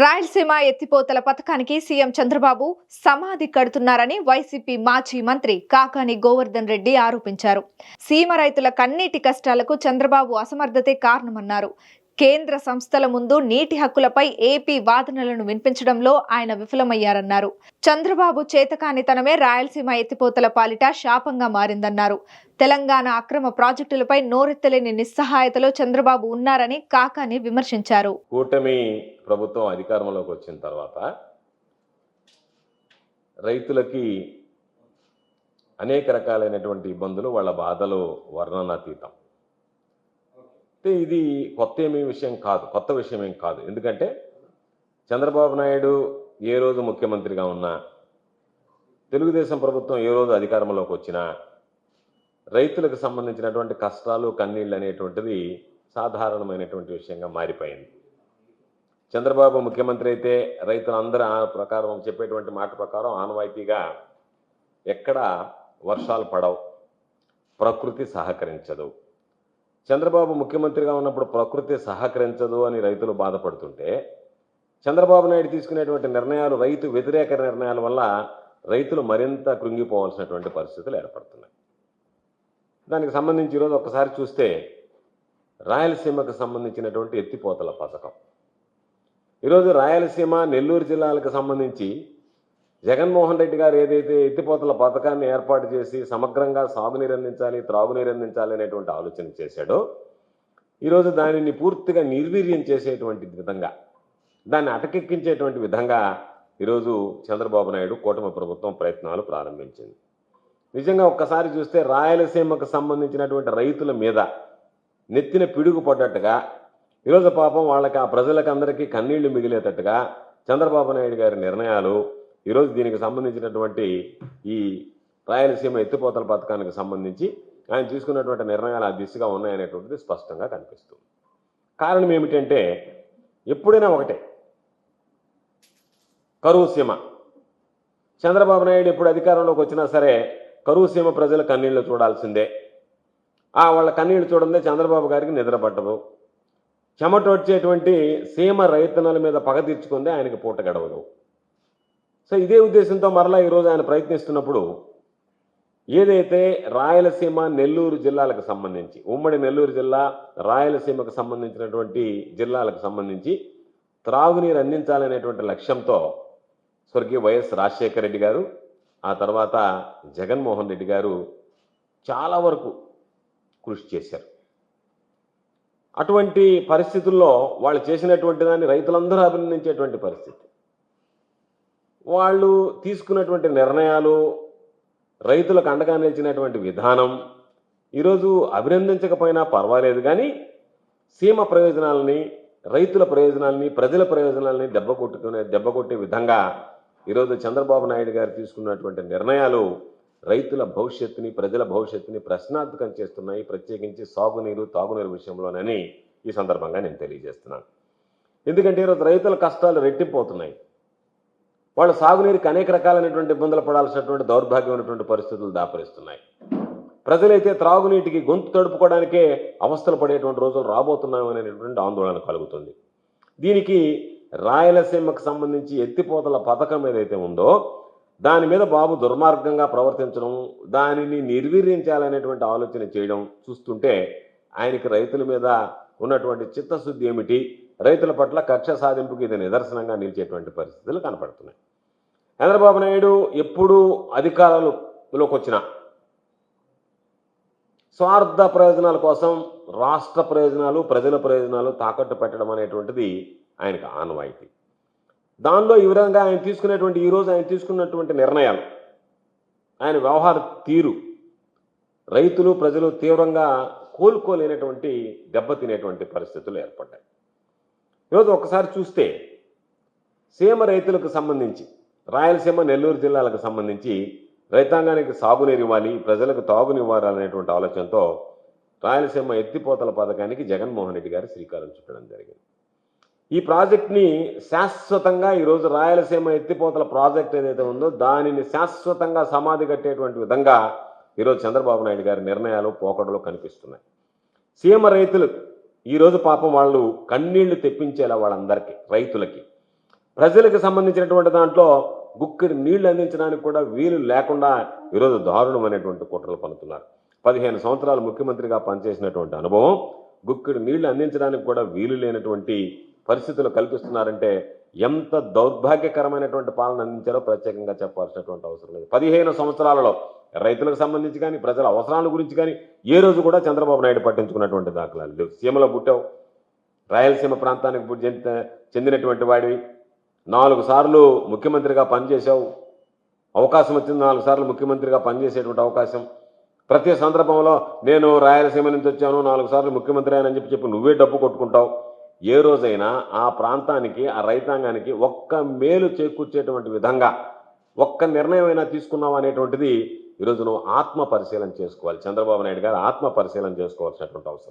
రాయలసీమ ఎత్తిపోతల పథకానికి సీఎం చంద్రబాబు సమాధి కడుతున్నారని వైసీపీ మాజీ మంత్రి కాకాని గోవర్ధన్ రెడ్డి ఆరోపించారు. సీమ రైతుల కన్నీటి కష్టాలకు చంద్రబాబు అసమర్థతే కారణమన్నారు. కేంద్ర సంస్థల ముందు నీటి హక్కులపై ఏపీ వాదనలను వినిపించడంలో ఆయన విఫలమయ్యారన్నారు. చంద్రబాబు చేతకానితనమే రాయలసీమ ఎత్తిపోతల పాలిట శాపంగా మారిందన్నారు. తెలంగాణ అక్రమ ప్రాజెక్టులపై నోరెత్తలేని నిస్సహాయతలో చంద్రబాబు ఉన్నారని కాకాని విమర్శించారు. కూటమి ప్రభుత్వం అధికారంలోకి వచ్చిన తర్వాత రైతులకి అనేక రకాలైనటువంటి ఇబ్బందులు వాళ్ళ బాధలు వర్ణనాతీతం. అంటే ఇది కొత్త ఏమీ విషయం కాదు కొత్త విషయం ఏం కాదు. ఎందుకంటే చంద్రబాబు నాయుడు ఏ రోజు ముఖ్యమంత్రిగా ఉన్నా తెలుగుదేశం ప్రభుత్వం ఏ రోజు అధికారంలోకి వచ్చినా రైతులకు సంబంధించినటువంటి కష్టాలు కన్నీళ్ళు అనేటువంటిది సాధారణమైనటువంటి విషయంగా మారిపోయింది. చంద్రబాబు ముఖ్యమంత్రి అయితే రైతులందరూ ఆ ప్రకారం చెప్పేటువంటి మాట ప్రకారం ఆనవాయితీగా ఎక్కడ వర్షాలు పడవు ప్రకృతి సహకరించదు. చంద్రబాబు ముఖ్యమంత్రిగా ఉన్నప్పుడు ప్రకృతి సహకరించదు అని రైతులు బాధపడుతుంటే చంద్రబాబు నాయుడు తీసుకునేటువంటి నిర్ణయాలు రైతు వ్యతిరేక నిర్ణయాల వల్ల రైతులు మరింత కృంగిపోవాల్సినటువంటి పరిస్థితులు ఏర్పడుతున్నాయి. దానికి సంబంధించి ఈరోజు ఒకసారి చూస్తే రాయలసీమకు సంబంధించినటువంటి ఎత్తిపోతల పథకం. ఈరోజు రాయలసీమ నెల్లూరు జిల్లాలకు సంబంధించి జగన్మోహన్ రెడ్డి గారు ఏదైతే ఎత్తిపోతల పథకాన్ని ఏర్పాటు చేసి సమగ్రంగా సాగునీరు అందించాలి త్రాగునీరు అందించాలి అనేటువంటి ఆలోచన చేశాడో ఈరోజు దానిని పూర్తిగా నిర్వీర్యం చేసేటువంటి విధంగా దాన్ని అటకెక్కించేటువంటి విధంగా ఈరోజు చంద్రబాబు నాయుడు కూటమి ప్రభుత్వం ప్రయత్నాలు ప్రారంభించింది. నిజంగా ఒక్కసారి చూస్తే రాయలసీమకు సంబంధించినటువంటి రైతుల మీద నెత్తిన పిడుగు పడ్డట్టుగా ఈరోజు పాపం వాళ్ళకి ఆ ప్రజలకు అందరికీ కన్నీళ్ళు మిగిలేటట్టుగా చంద్రబాబు నాయుడు గారి నిర్ణయాలు ఈరోజు దీనికి సంబంధించినటువంటి ఈ రాయలసీమ ఎత్తిపోతల పథకానికి సంబంధించి ఆయన తీసుకున్నటువంటి నిర్ణయాలు ఆ దిశగా ఉన్నాయనేటువంటిది స్పష్టంగా కనిపిస్తుంది. కారణం ఏమిటంటే ఎప్పుడైనా ఒకటే. కరువు సీమ. చంద్రబాబు నాయుడు ఎప్పుడు అధికారంలోకి వచ్చినా సరే కరువు సీమ ప్రజల కన్నీళ్ళు చూడాల్సిందే. ఆ వాళ్ళ కన్నీళ్ళు చూడందే చంద్రబాబు గారికి నిద్ర పట్టదు. చెమటొచ్చేటువంటి సీమ రైతన్నల మీద పగ తీర్చుకుందే ఆయనకి పూట గడవదు. సో ఇదే ఉద్దేశంతో మరలా ఈరోజు ఆయన ప్రయత్నిస్తున్నప్పుడు ఏదైతే రాయలసీమ నెల్లూరు జిల్లాలకు సంబంధించి ఉమ్మడి నెల్లూరు జిల్లా రాయలసీమకు సంబంధించినటువంటి జిల్లాలకు సంబంధించి త్రాగునీరు అందించాలనేటువంటి లక్ష్యంతో స్వర్గీయ వైఎస్ రాజశేఖర రెడ్డి గారు ఆ తర్వాత జగన్మోహన్ రెడ్డి గారు చాలా వరకు కృషి చేశారు. అటువంటి పరిస్థితుల్లో వాళ్ళు చేసినటువంటి దాన్ని రైతులందరూ అభినందించేటువంటి పరిస్థితి. వాళ్ళు తీసుకున్నటువంటి నిర్ణయాలు రైతులకు అండగా నిలిచినటువంటి విధానం ఈరోజు అభినందించకపోయినా పర్వాలేదు కానీ సీమ ప్రయోజనాలని రైతుల ప్రయోజనాలని ప్రజల ప్రయోజనాలని దెబ్బ కొట్టుకునే దెబ్బ కొట్టే విధంగా ఈరోజు చంద్రబాబు నాయుడు గారు తీసుకున్నటువంటి నిర్ణయాలు రైతుల భవిష్యత్తుని ప్రజల భవిష్యత్తుని ప్రశ్నార్థకం చేస్తున్నాయి. ప్రత్యేకించి సాగునీరు తాగునీరు విషయంలోనని ఈ సందర్భంగా నేను తెలియజేస్తున్నాను. ఎందుకంటే ఈరోజు రైతుల కష్టాలు రెట్టిపోతున్నాయి వాళ్ళు సాగునీరుకి అనేక రకాలైనటువంటి ఇబ్బందులు పడాల్సినటువంటి దౌర్భాగ్యమైనటువంటి పరిస్థితులు దాపరిస్తున్నాయి. ప్రజలైతే త్రాగునీటికి గొంతు తడుపుకోవడానికే అవస్థలు పడేటువంటి రోజులు రాబోతున్నాయనేటువంటి ఆందోళన కలుగుతుంది. దీనికి రాయలసీమకు సంబంధించి ఎత్తిపోతల పథకం ఏదైతే ఉందో దాని మీద బాబు దుర్మార్గంగా ప్రవర్తించడం దానిని నిర్వీర్యించాలనేటువంటి ఆలోచన చేయడం చూస్తుంటే ఆయనకి రైతుల మీద ఉన్నటువంటి చిత్తశుద్ధి ఏమిటి? రైతుల పట్ల కక్ష సాధింపుకి ఇది నిదర్శనంగా నిలిచేటువంటి పరిస్థితులు కనపడుతున్నాయి. చంద్రబాబు నాయుడు ఎప్పుడు అధికారంలోకి వచ్చినా స్వార్థ ప్రయోజనాల కోసం రాష్ట్ర ప్రయోజనాలు ప్రజల ప్రయోజనాలు తాకట్టు పెట్టడం అనేటువంటిది ఆయనకు ఆనవాయితీ. దానిలో ఈ విధంగా ఆయన తీసుకునేటువంటి ఈరోజు ఆయన తీసుకున్నటువంటి నిర్ణయాలు ఆయన వ్యవహార తీరు రైతులు ప్రజలు తీవ్రంగా కోలుకోలేనటువంటి దెబ్బతినేటువంటి పరిస్థితులు ఏర్పడ్డాయి. ఈరోజు ఒకసారి చూస్తే సీమ రైతులకు సంబంధించి రాయలసీమ నెల్లూరు జిల్లాలకు సంబంధించి రైతాంగానికి సాగునీరు ఇవ్వాలి ప్రజలకు తాగునివ్వాలనేటువంటి ఆలోచనతో రాయలసీమ ఎత్తిపోతల పథకానికి జగన్మోహన్ రెడ్డి గారు శ్రీకారం చుట్టడం జరిగింది. ఈ ప్రాజెక్ట్ని శాశ్వతంగా ఈరోజు రాయలసీమ ఎత్తిపోతల ప్రాజెక్ట్ ఏదైతే ఉందో దానిని శాశ్వతంగా సమాధి కట్టేటువంటి విధంగా ఈరోజు చంద్రబాబు నాయుడు గారి నిర్ణయాలు పోకడలు కనిపిస్తున్నాయి. సీమ రైతులు ఈరోజు పాపం వాళ్ళు కన్నీళ్ళు తెప్పించేలా వాళ్ళందరికీ రైతులకి. ప్రజలకు సంబంధించినటువంటి దాంట్లో గుక్కిడి నీళ్ళు అందించడానికి కూడా వీలు లేకుండా ఈరోజు దారుణమైనటువంటి కుట్రలు పన్నుతున్నారు పదిహేను సంవత్సరాలు ముఖ్యమంత్రిగా పనిచేసినటువంటి అనుభవం గుక్కిడి నీళ్ళు అందించడానికి కూడా వీలు లేనటువంటి పరిస్థితులు కల్పిస్తున్నారంటే ఎంత దౌర్భాగ్యకరమైనటువంటి పాలన అందించారో ప్రత్యేకంగా చెప్పాల్సినటువంటి అవసరం లేదు. పదిహేను సంవత్సరాలలో రైతులకు సంబంధించి కానీ ప్రజల అవసరాల గురించి కానీ ఏ రోజు కూడా చంద్రబాబు నాయుడు పట్టించుకున్నటువంటి దాఖలాలు లేవు. సీమలో పుట్టావు. రాయలసీమ ప్రాంతానికి చెందినటువంటి వాడివి. నాలుగు సార్లు ముఖ్యమంత్రిగా పనిచేశావు. అవకాశం వచ్చింది నాలుగు సార్లు ముఖ్యమంత్రిగా పనిచేసేటువంటి అవకాశం. ప్రతి సందర్భంలో నేను రాయలసీమ నుంచి వచ్చాను నాలుగు సార్లు ముఖ్యమంత్రి అని చెప్పి చెప్పి నువ్వే డబ్బు కొట్టుకుంటావు. ఏ రోజైనా ఆ ప్రాంతానికి ఆ రైతాంగానికి ఒక్క మేలు చేకూర్చేటువంటి విధంగా ఒక్క నిర్ణయం అయినా తీసుకున్నావు అనేటువంటిది ఈరోజు నువ్వు ఆత్మ పరిశీలన చేసుకోవాలి. చంద్రబాబు నాయుడు గారు ఆత్మ పరిశీలన చేసుకోవాల్సినటువంటి అవసరం.